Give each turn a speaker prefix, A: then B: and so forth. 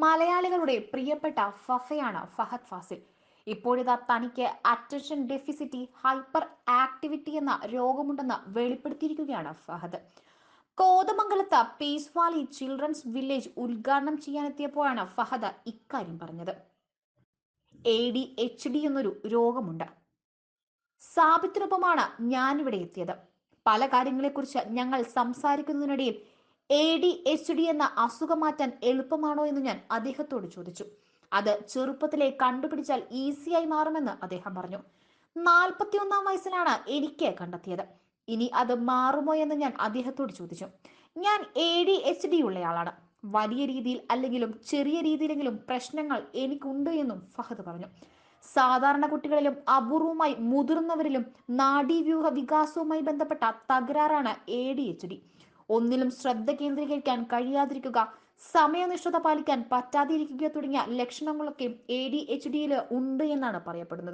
A: മലയാളികളുടെ പ്രിയപ്പെട്ട ഫഫയാണ് ഫഹദ് ഫാസിൽ. ഇപ്പോഴിതാ തനിക്ക് അറ്റൻഷൻ ഡെഫിസിറ്റി ഹൈപ്പർ ആക്ടിവിറ്റി എന്ന രോഗമുണ്ടെന്ന് വെളിപ്പെടുത്തിയിരിക്കുകയാണ് ഫഹദ്. കോതമംഗലത്ത് പീസ്വാലി ചിൽഡ്രൻസ് വില്ലേജ് ഉദ്ഘാടനം ചെയ്യാനെത്തിയപ്പോഴാണ് ഫഹദ് ഇക്കാര്യം പറഞ്ഞത്. എ ഡി എച്ച് ഡി എന്നൊരു രോഗമുണ്ട്. സാബിത്തിനൊപ്പമാണ് ഞാനിവിടെ എത്തിയത്. പല കാര്യങ്ങളെക്കുറിച്ച് ഞങ്ങൾ സംസാരിക്കുന്നതിനിടയിൽ എ ഡി എച്ച് ഡി എന്ന അസുഖം മാറ്റാൻ എളുപ്പമാണോ എന്ന് ഞാൻ അദ്ദേഹത്തോട് ചോദിച്ചു. അത് ചെറുപ്പത്തിലെ കണ്ടുപിടിച്ചാൽ ഈസിയായി മാറുമെന്ന് അദ്ദേഹം പറഞ്ഞു. നാൽപ്പത്തിയൊന്നാം വയസ്സിലാണ് എനിക്ക് കണ്ടെത്തിയത്. ഇനി അത് മാറുമോ എന്ന് ഞാൻ അദ്ദേഹത്തോട് ചോദിച്ചു. ഞാൻ എ ഡി എച്ച് ഡി ഉള്ളയാളാണ്. വലിയ രീതിയിൽ അല്ലെങ്കിലും ചെറിയ രീതിയിലെങ്കിലും പ്രശ്നങ്ങൾ എനിക്കുണ്ട് എന്നും ഫഹദ് പറഞ്ഞു. സാധാരണ കുട്ടികളിലും അപൂർവമായി മുതിർന്നവരിലും നാഡീവ്യൂഹ വികാസവുമായി ബന്ധപ്പെട്ട തകരാറാണ് എ ഡി എച്ച് ഡി ഒന്നിലും ശ്രദ്ധ കേന്ദ്രീകരിക്കാൻ കഴിയാതിരിക്കുക സമയനിഷ്ഠത പാലിക്കാൻ പറ്റാതിരിക്കുക തുടങ്ങിയ ലക്ഷണങ്ങളൊക്കെ എ ഡി എച്ച് ഡിയിൽ ഉണ്ട് എന്നാണ് പറയപ്പെടുന്നത്.